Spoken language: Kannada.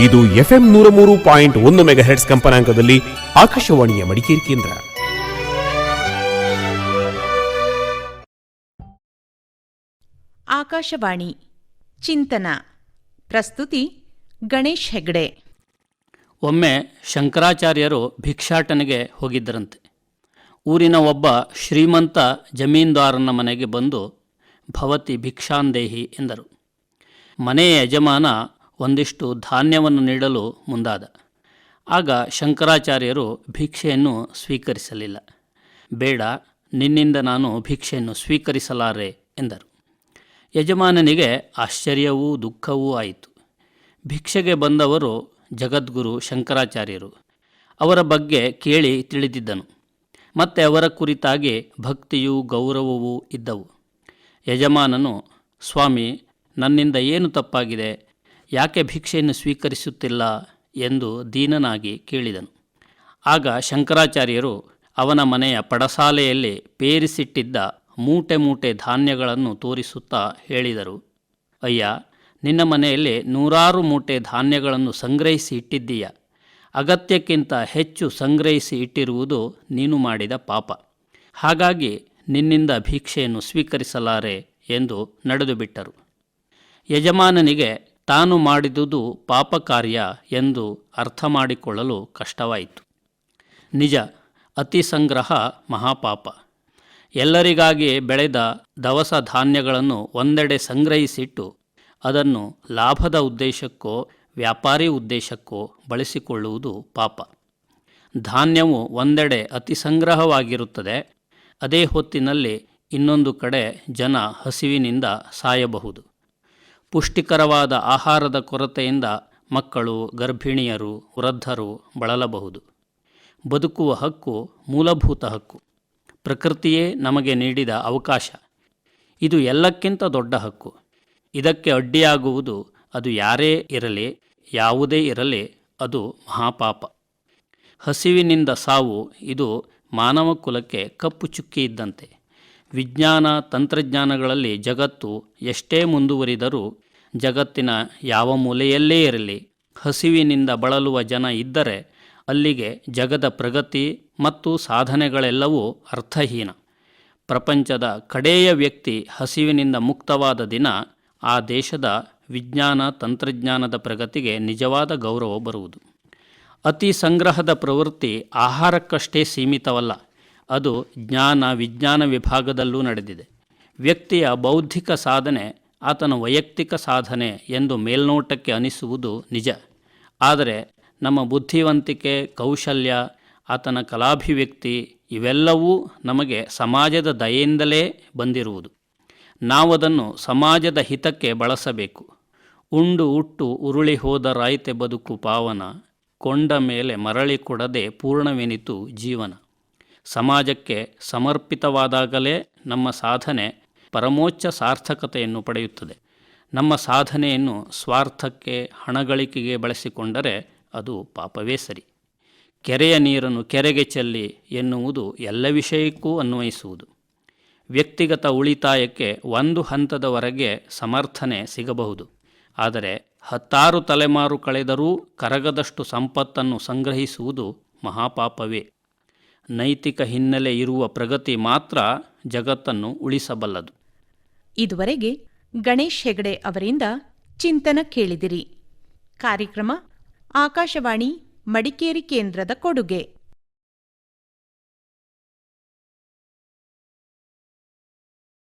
ಇದು ಎಫ್ಎಂ ನೂರ ಮೂರು ಪಾಯಿಂಟ್ ಒಂದು ಮೆಗಾಹೆಟ್ಸ್ ಕಂಪನಾಂಕದಲ್ಲಿ ಆಕಾಶವಾಣಿಯ ಮಡಿಕೇರಿ ಕೇಂದ್ರ. ಆಕಾಶವಾಣಿ ಚಿಂತನ ಪ್ರಸ್ತುತಿ ಗಣೇಶ್ ಹೆಗ್ಡೆ. ಒಮ್ಮೆ ಶಂಕರಾಚಾರ್ಯರು ಭಿಕ್ಷಾಟನೆಗೆ ಹೋಗಿದ್ದರಂತೆ. ಊರಿನ ಒಬ್ಬ ಶ್ರೀಮಂತ ಜಮೀನ್ದಾರನ ಮನೆಗೆ ಬಂದು ಭವತಿ ಭಿಕ್ಷಾಂದೇಹಿ ಎಂದರು. ಮನೆಯ ಯಜಮಾನ ಒಂದಿಷ್ಟು ಧಾನ್ಯವನ್ನು ನೀಡಲು ಮುಂದಾದ. ಆಗ ಶಂಕರಾಚಾರ್ಯರು ಭಿಕ್ಷೆಯನ್ನು ಸ್ವೀಕರಿಸಲಿಲ್ಲ. ಬೇಡ, ನಿನ್ನಿಂದ ನಾನು ಭಿಕ್ಷೆಯನ್ನು ಸ್ವೀಕರಿಸಲಾರೆ, ಎಂದರು. ಯಜಮಾನನಿಗೆ ಆಶ್ಚರ್ಯವೂ ದುಃಖವೂ ಆಯಿತು. ಭಿಕ್ಷೆಗೆ ಬಂದವರು ಜಗದ್ಗುರು ಶಂಕರಾಚಾರ್ಯರು. ಅವರ ಬಗ್ಗೆ ಕೇಳಿ ತಿಳಿದಿದ್ದನು. ಮತ್ತೆ ಅವರ ಕುರಿತಾಗಿ ಭಕ್ತಿಯೂ ಗೌರವವೂ ಇದ್ದವು. ಯಜಮಾನನು, ಸ್ವಾಮಿ, ನನ್ನಿಂದ ಏನು ತಪ್ಪಾಗಿದೆ? ಯಾಕೆ ಭಿಕ್ಷೆಯನ್ನು ಸ್ವೀಕರಿಸುತ್ತಿಲ್ಲ ಎಂದು ದೀನನಾಗಿ ಕೇಳಿದನು. ಆಗ ಶಂಕರಾಚಾರ್ಯರು ಅವನ ಮನೆಯ ಪಡಸಾಲೆಯಲ್ಲಿ ಪೇರಿಸಿಟ್ಟಿದ್ದ ಮೂಟೆ ಮೂಟೆ ಧಾನ್ಯಗಳನ್ನು ತೋರಿಸುತ್ತಾ ಹೇಳಿದರು. ಅಯ್ಯ, ನಿನ್ನ ಮನೆಯಲ್ಲಿ ನೂರಾರು ಮೂಟೆ ಧಾನ್ಯಗಳನ್ನು ಸಂಗ್ರಹಿಸಿ ಇಟ್ಟಿದ್ದೀಯ? ಅಗತ್ಯಕ್ಕಿಂತ ಹೆಚ್ಚು ಸಂಗ್ರಹಿಸಿ ಇಟ್ಟಿರುವುದು ನೀನು ಮಾಡಿದ ಪಾಪ. ಹಾಗಾಗಿ ನಿನ್ನಿಂದ ಭಿಕ್ಷೆಯನ್ನು ಸ್ವೀಕರಿಸಲಾರೆ ಎಂದು ನಡೆದುಬಿಟ್ಟರು. ಯಜಮಾನನಿಗೆ ತಾನು ಮಾಡಿದುದು ಪಾಪ ಕಾರ್ಯ ಎಂದು ಅರ್ಥ ಮಾಡಿಕೊಳ್ಳಲು ಕಷ್ಟವಾಯಿತು. ನಿಜ, ಅತಿ ಸಂಗ್ರಹ ಮಹಾಪಾಪ. ಎಲ್ಲರಿಗಾಗಿ ಬೆಳೆದ ದವಸ ಧಾನ್ಯಗಳನ್ನು ಒಂದೆಡೆ ಸಂಗ್ರಹಿಸಿಟ್ಟು ಅದನ್ನು ಲಾಭದ ಉದ್ದೇಶಕ್ಕೋ, ವ್ಯಾಪಾರಿ ಉದ್ದೇಶಕ್ಕೋ ಬಳಸಿಕೊಳ್ಳುವುದು ಪಾಪ. ಧಾನ್ಯವು ಒಂದೆಡೆ ಅತಿ ಸಂಗ್ರಹವಾಗಿರುತ್ತದೆ, ಅದೇ ಹೊತ್ತಿನಲ್ಲಿ ಇನ್ನೊಂದು ಕಡೆ ಜನ ಹಸಿವಿನಿಂದ ಸಾಯಬಹುದು. ಪುಷ್ಟಿಕರವಾದ ಆಹಾರದ ಕೊರತೆಯಿಂದ ಮಕ್ಕಳು, ಗರ್ಭಿಣಿಯರು, ವೃದ್ಧರು ಬಳಲಬಹುದು. ಬದುಕುವ ಹಕ್ಕು ಮೂಲಭೂತ ಹಕ್ಕು. ಪ್ರಕೃತಿಯೇ ನಮಗೆ ನೀಡಿದ ಅವಕಾಶ. ಇದು ಎಲ್ಲಕ್ಕಿಂತ ದೊಡ್ಡ ಹಕ್ಕು. ಇದಕ್ಕೆ ಅಡ್ಡಿಯಾಗುವುದು ಅದು ಯಾರೇ ಇರಲಿ, ಯಾವುದೇ ಇರಲಿ, ಅದು ಮಹಾಪಾಪ. ಹಸಿವಿನಿಂದ ಸಾವು ಇದು ಮಾನವ ಕುಲಕ್ಕೆ ಕಪ್ಪು ಚುಕ್ಕಿ ಇದ್ದಂತೆ. ವಿಜ್ಞಾನ, ತಂತ್ರಜ್ಞಾನಗಳಲ್ಲಿ ಜಗತ್ತು ಎಷ್ಟೇ ಮುಂದುವರಿದರೂ ಜಗತ್ತಿನ ಯಾವ ಮೂಲೆಯಲ್ಲೇ ಇರಲಿ, ಹಸಿವಿನಿಂದ ಬಳಲುವ ಜನ ಇದ್ದರೆ ಅಲ್ಲಿಗೆ ಜಗದ ಪ್ರಗತಿ ಮತ್ತು ಸಾಧನೆಗಳೆಲ್ಲವೂ ಅರ್ಥಹೀನ. ಪ್ರಪಂಚದ ಕಡೆಯ ವ್ಯಕ್ತಿ ಹಸಿವಿನಿಂದ ಮುಕ್ತವಾದ ದಿನ ಆ ದೇಶದ ವಿಜ್ಞಾನ ತಂತ್ರಜ್ಞಾನದ ಪ್ರಗತಿಗೆ ನಿಜವಾದ ಗೌರವ ಬರುವುದು. ಅತಿ ಸಂಗ್ರಹದ ಪ್ರವೃತ್ತಿ ಆಹಾರಕ್ಕಷ್ಟೇ ಸೀಮಿತವಲ್ಲ, ಅದು ಜ್ಞಾನ ವಿಜ್ಞಾನ ವಿಭಾಗದಲ್ಲೂ ನಡೆದಿದೆ. ವ್ಯಕ್ತಿಯ ಬೌದ್ಧಿಕ ಸಾಧನೆ ಆತನ ವೈಯಕ್ತಿಕ ಸಾಧನೆ ಎಂದು ಮೇಲ್ನೋಟಕ್ಕೆ ಅನಿಸುವುದು ನಿಜ. ಆದರೆ ನಮ್ಮ ಬುದ್ಧಿವಂತಿಕೆ, ಕೌಶಲ್ಯ, ಆತನ ಕಲಾಭಿವ್ಯಕ್ತಿ ಇವೆಲ್ಲವೂ ನಮಗೆ ಸಮಾಜದ ದಯೆಯಿಂದಲೇ ಬಂದಿರುವುದು. ನಾವದನ್ನು ಸಮಾಜದ ಹಿತಕ್ಕೆ ಬಳಸಬೇಕು. ಉಂಡು ಉಟ್ಟು ಉರುಳಿ ಹೋದ ರಾಯಿತೆ ಬದುಕು ಪಾವನ, ಕೊಂಡ ಮೇಲೆ ಮರಳಿ ಕೊಡದೆ ಪೂರ್ಣವೆನಿತು ಜೀವನ. ಸಮಾಜಕ್ಕೆ ಸಮರ್ಪಿತವಾದಾಗಲೇ ನಮ್ಮ ಸಾಧನೆ ಪರಮೋಚ್ಚ ಸಾರ್ಥಕತೆಯನ್ನು ಪಡೆಯುತ್ತದೆ. ನಮ್ಮ ಸಾಧನೆಯನ್ನು ಸ್ವಾರ್ಥಕ್ಕೆ, ಹಣಗಳಿಕೆಗೆ ಬಳಸಿಕೊಂಡರೆ ಅದು ಪಾಪವೇ ಸರಿ. ಕೆರೆಯ ನೀರನ್ನು ಕೆರೆಗೆ ಚೆಲ್ಲಿ ಎನ್ನುವುದು ಎಲ್ಲ ವಿಷಯಕ್ಕೂ ಅನ್ವಯಿಸುವುದು. ವ್ಯಕ್ತಿಗತ ಉಳಿತಾಯಕ್ಕೆ ಒಂದು ಹಂತದವರೆಗೆ ಸಮರ್ಥನೆ ಸಿಗಬಹುದು. ಆದರೆ ಹತ್ತಾರು ತಲೆಮಾರು ಕಳೆದರೂ ಕರಗದಷ್ಟು ಸಂಪತ್ತನ್ನು ಸಂಗ್ರಹಿಸುವುದು ಮಹಾಪಾಪವೇ. ನೈತಿಕ ಹಿನ್ನೆಲೆ ಇರುವ ಪ್ರಗತಿ ಮಾತ್ರ ಜಗತ್ತನ್ನು ಉಳಿಸಬಲ್ಲದು. ಇದುವರೆಗೆ ಗಣೇಶ್ ಹೆಗಡೆ ಅವರಿಂದ ಚಿಂತನ ಕೇಳಿದಿರಿ. ಕಾರ್ಯಕ್ರಮ ಆಕಾಶವಾಣಿ ಮಡಿಕೇರಿ ಕೇಂದ್ರದ ಕೊಡುಗೆ.